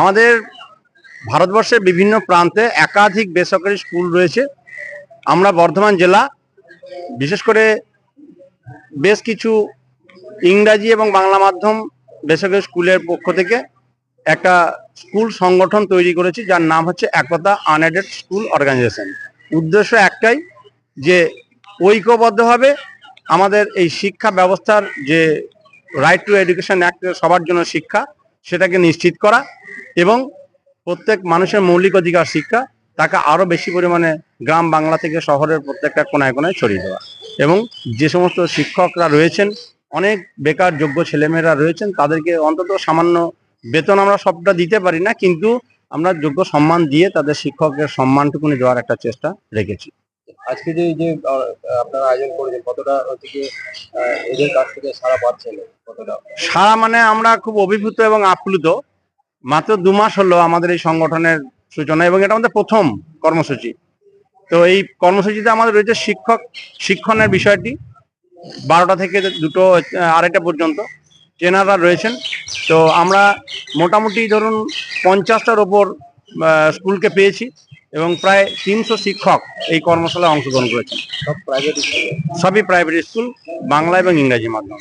আমাদের ভারতবর্ষের বিভিন্ন প্রান্তে একাধিক বেসরকারি স্কুল রয়েছে। আমরা বর্ধমান জেলা, বিশেষ করে বেশ কিছু ইংরাজি এবং বাংলা মাধ্যম বেসরকারি স্কুলের পক্ষ থেকে একটা স্কুল সংগঠন তৈরি করেছি, যার নাম হচ্ছে একতা আনএডেড স্কুল অর্গানাইজেশন। উদ্দেশ্য একটাই যে ঐক্যবদ্ধভাবে আমাদের এই শিক্ষা ব্যবস্থার যে রাইট টু এডুকেশন অ্যাক্ট সবার জন্য শিক্ষা, সেটাকে নিশ্চিত করা। এবং প্রত্যেক মানুষের মৌলিক অধিকার শিক্ষা তাকে আরও বেশি পরিমাণে গ্রাম বাংলা থেকে শহরের প্রত্যেকটা কোনায় কোনায় ছড়িয়ে দেওয়া। এবং যে সমস্ত শিক্ষকরা রয়েছেন অনেক বেকার যোগ্য ছেলেমেয়েরা রয়েছেন তাদেরকে অন্তত সামান্য বেতন আমরা সবটা দিতে পারি না কিন্তু আমরা যোগ্য সম্মান দিয়ে তাদের শিক্ষকের সম্মানটুকুনি দেওয়ার একটা চেষ্টা রেখেছি। আজকে যে যে আপনারা আয়োজন করেছেন কতটা এদের কাছ থেকে সারা পাচ্ছেন? কতটা? সারা মানে আমরা খুব অভিভূত এবং আপ্লুত। মাত্র দু মাস হলো আমাদের এই সংগঠনের সূচনা এবং এটা আমাদের প্রথম কর্মসূচি। তো এই কর্মসূচিতে আমাদের রয়েছে শিক্ষক শিক্ষণের বিষয়টি। বারোটা থেকে দুটো আড়াইটা পর্যন্ত ট্রেনাররা রয়েছেন। তো আমরা মোটামুটি ধরুন পঞ্চাশটার ওপর স্কুলকে পেয়েছি এবং প্রায় তিনশো শিক্ষক এই কর্মশালায় অংশগ্রহণ করেছেন। সব প্রাইভেট স্কুলে সবই প্রাইভেট স্কুল বাংলা এবং ইংরাজি মাধ্যম।